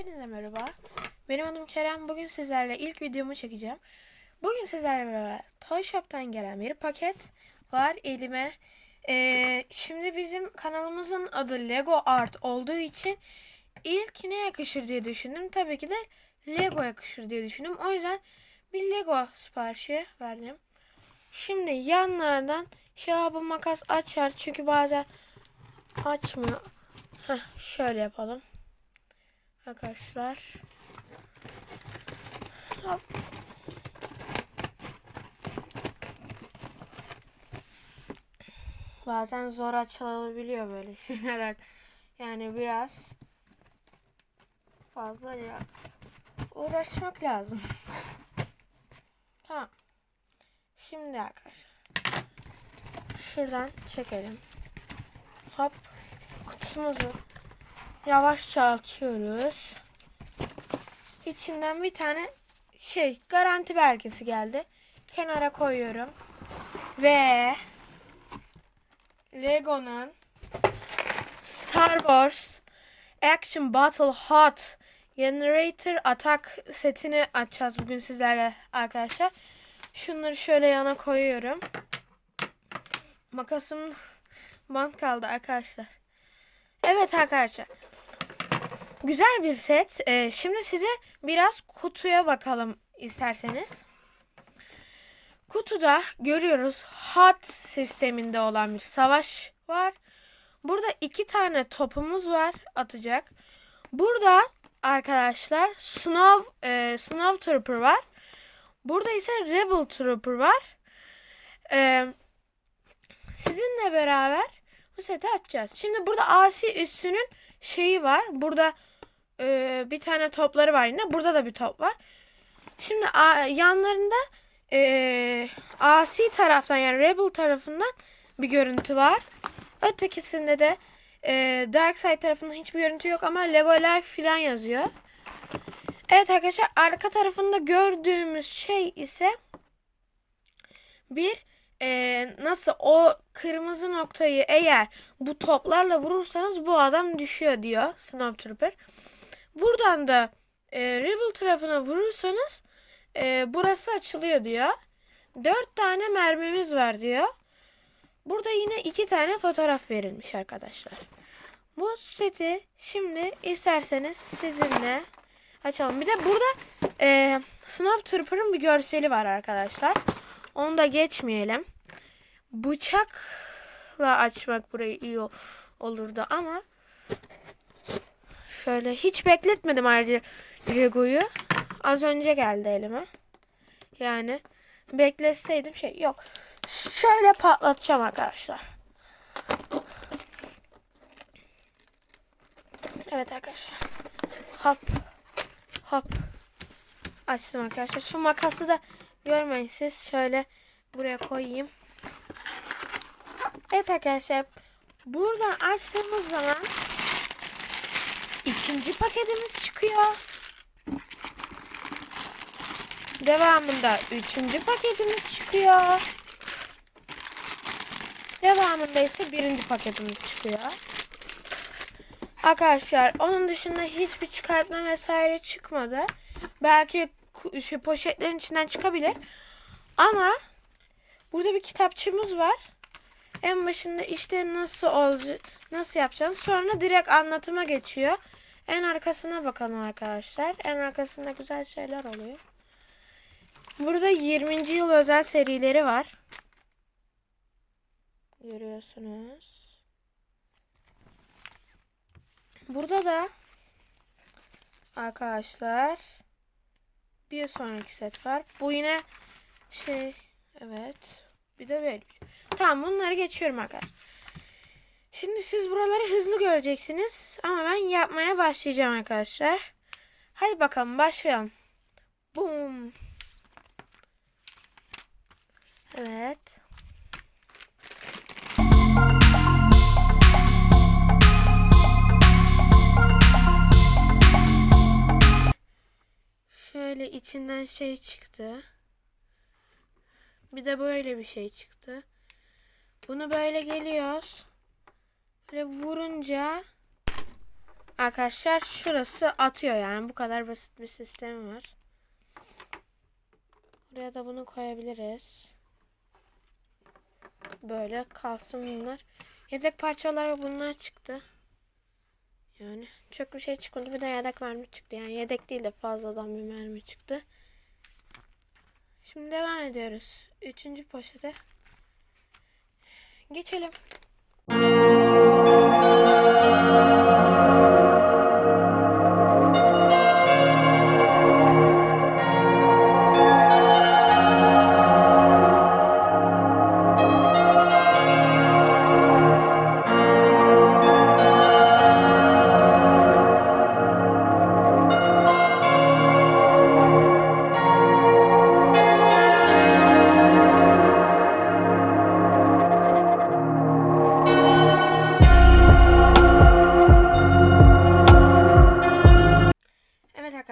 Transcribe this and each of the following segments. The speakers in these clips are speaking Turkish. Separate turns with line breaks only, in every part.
Hepinize merhaba. Benim adım Kerem. Bugün sizlerle ilk videomu çekeceğim. Bugün sizlerle Toy Shop'tan gelen bir paket var elime. Ee, şimdi bizim kanalımızın adı Lego Art olduğu için ilk ne yakışır diye düşündüm. Tabii ki de Lego yakışır diye düşündüm. O yüzden bir Lego siparişi verdim. Şimdi yanlardan bu makas açar çünkü bazen açmıyor. Heh, şöyle yapalım. Arkadaşlar. Hop. Bazen zor açılabiliyor böyle şeyler. Yani biraz fazla ya uğraşmak lazım. Tamam. Şimdi arkadaşlar. Şuradan çekelim. Hop. Kutumuzu yavaşça açıyoruz. İçinden bir tane şey garanti belgesi geldi. Kenara koyuyorum. Ve Lego'nun Star Wars Action Battle Hot Generator Attack setini açacağız bugün sizlerle arkadaşlar. Şunları şöyle yana koyuyorum. Makasım bant kaldı arkadaşlar. Evet arkadaşlar. Güzel bir set. Ee, şimdi size biraz kutuya bakalım isterseniz. Kutuda görüyoruz hot sisteminde olan bir savaş var. Burada iki tane topumuz var atacak. Burada arkadaşlar Snow, e, Snow Trooper var. Burada ise Rebel Trooper var. Ee, sizinle beraber bu seti açacağız. Şimdi burada asi üssünün şeyi var. Burada e, bir tane topları var yine. Burada da bir top var. Şimdi a, yanlarında e, asi taraftan yani Rebel tarafından bir görüntü var. Ötekisinde de e, Dark Side tarafından hiçbir görüntü yok ama Lego Life filan yazıyor. Evet arkadaşlar arka tarafında gördüğümüz şey ise bir e, nasıl o kırmızı noktayı eğer bu toplarla vurursanız bu adam düşüyor diyor Snowtrooper. Buradan da e, Rebel tarafına vurursanız e, burası açılıyor diyor. Dört tane mermimiz var diyor. Burada yine iki tane fotoğraf verilmiş arkadaşlar. Bu seti şimdi isterseniz sizinle açalım. Bir de burada e, Snowtrooper'ın bir görseli var arkadaşlar. Onu da geçmeyelim. Bıçakla açmak burayı iyi olurdu ama şöyle hiç bekletmedim ayrıca Lego'yu. Az önce geldi elime. Yani bekletseydim şey yok. Şöyle patlatacağım arkadaşlar. Evet arkadaşlar. Hop. Hop. Açtım arkadaşlar. Şu makası da görmeyin siz. Şöyle buraya koyayım. Evet arkadaşlar. Buradan açtığımız zaman ikinci paketimiz çıkıyor. Devamında üçüncü paketimiz çıkıyor. Devamında ise birinci paketimiz çıkıyor. Arkadaşlar onun dışında hiçbir çıkartma vesaire çıkmadı. Belki şu poşetlerin içinden çıkabilir. Ama burada bir kitapçığımız var. En başında işte nasıl olacak, nasıl yapacağız. Sonra direkt anlatıma geçiyor. En arkasına bakalım arkadaşlar. En arkasında güzel şeyler oluyor. Burada 20. yıl özel serileri var. Görüyorsunuz. Burada da arkadaşlar bir sonraki set var. Bu yine şey evet. Bir de böyle. Tamam bunları geçiyorum arkadaşlar. Şimdi siz buraları hızlı göreceksiniz. Ama ben yapmaya başlayacağım arkadaşlar. Hadi bakalım başlayalım. Boom. Evet. Şöyle içinden şey çıktı. Bir de böyle bir şey çıktı. Bunu böyle geliyoruz. Böyle vurunca arkadaşlar şurası atıyor yani bu kadar basit bir sistem var. Buraya da bunu koyabiliriz. Böyle kalsın bunlar. Yedek parça olarak bunlar çıktı. Yani çok bir şey çıkmadı. Bir de yedek mermi çıktı. Yani yedek değil de fazladan bir mermi çıktı. Şimdi devam ediyoruz. Üçüncü poşete. Geçelim.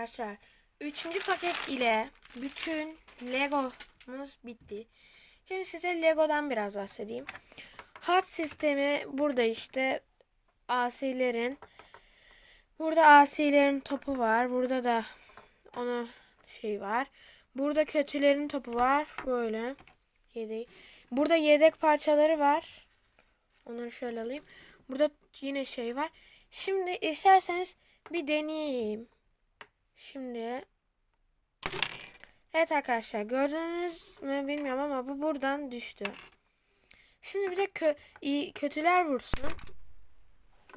Arkadaşlar. Üçüncü paket ile bütün Legomuz bitti. Şimdi size Lego'dan biraz bahsedeyim. Hat sistemi burada işte asilerin burada asilerin topu var. Burada da onu şey var. Burada kötülerin topu var. Böyle. Yedek. Burada yedek parçaları var. Onları şöyle alayım. Burada yine şey var. Şimdi isterseniz bir deneyeyim. Şimdi Evet arkadaşlar gördünüz mü bilmiyorum ama bu buradan düştü. Şimdi bir de kö iyi, kötüler vursun.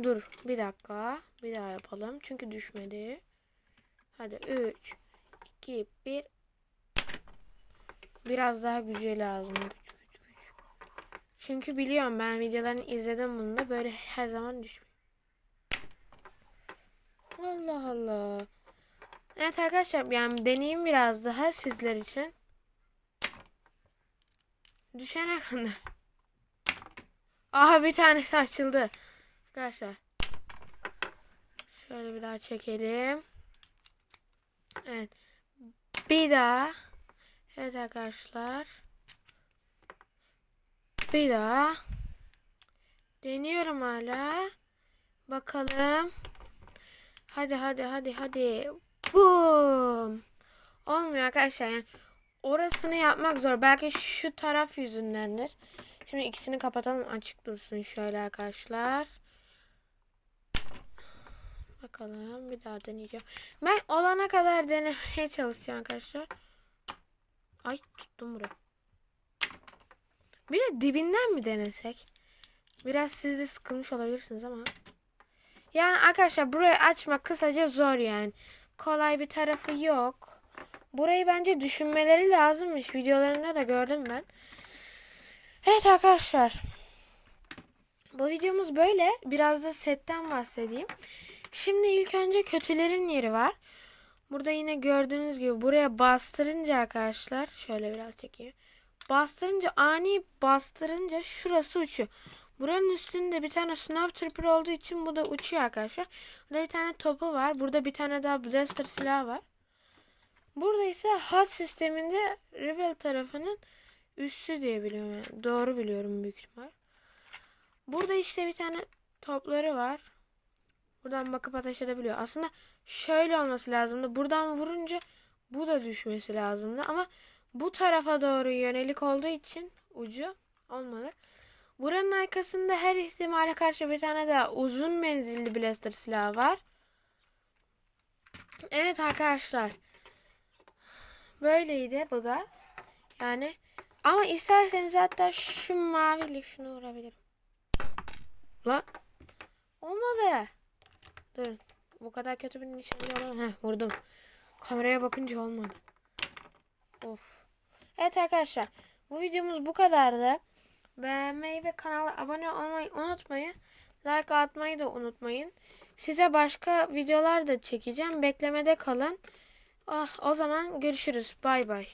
Dur bir dakika. Bir daha yapalım. Çünkü düşmedi. Hadi 3 2 1 Biraz daha gücü lazım. Güç, güç, güç. Çünkü biliyorum ben videolarını izledim bunu da böyle her zaman düşmüyor. Allah Allah. Evet arkadaşlar yani deneyeyim biraz daha sizler için. Düşene kadar. Aha bir tanesi açıldı. Arkadaşlar. Şöyle bir daha çekelim. Evet. Bir daha. Evet arkadaşlar. Bir daha. Deniyorum hala. Bakalım. Hadi hadi hadi hadi. Bum. Olmuyor arkadaşlar yani. Orasını yapmak zor. Belki şu taraf yüzündendir. Şimdi ikisini kapatalım açık dursun şöyle arkadaşlar. Bakalım bir daha deneyeceğim. Ben olana kadar denemeye çalışacağım arkadaşlar. Ay tuttum burayı. Bir de dibinden mi denesek? Biraz siz de sıkılmış olabilirsiniz ama. Yani arkadaşlar burayı açmak kısaca zor yani kolay bir tarafı yok. Burayı bence düşünmeleri lazımmış. Videolarında da gördüm ben. Evet arkadaşlar. Bu videomuz böyle. Biraz da setten bahsedeyim. Şimdi ilk önce kötülerin yeri var. Burada yine gördüğünüz gibi buraya bastırınca arkadaşlar. Şöyle biraz çekeyim. Bastırınca ani bastırınca şurası uçuyor. Buranın üstünde bir tane Snow Trooper olduğu için bu da uçuyor arkadaşlar. Burada bir tane topu var. Burada bir tane daha Blaster silahı var. Burada ise HUD sisteminde Rebel tarafının üssü diye biliyorum. Yani. Doğru biliyorum büyük ihtimal. Burada işte bir tane topları var. Buradan bakıp ateş edebiliyor. Aslında şöyle olması lazımdı. Buradan vurunca bu da düşmesi lazımdı. Ama bu tarafa doğru yönelik olduğu için ucu olmadı. Buranın arkasında her ihtimale karşı bir tane daha uzun menzilli blaster silahı var. Evet arkadaşlar. Böyleydi bu da. Yani ama isterseniz hatta şu maviyle şunu vurabilirim. Lan. Olmadı. Durun. Bu kadar kötü bir nişancı olamam. Heh vurdum. Kameraya bakınca olmadı. Of. Evet arkadaşlar. Bu videomuz bu kadardı. Beğenmeyi ve kanala abone olmayı unutmayın. Like atmayı da unutmayın. Size başka videolar da çekeceğim. Beklemede kalın. Ah, o zaman görüşürüz. Bay bay.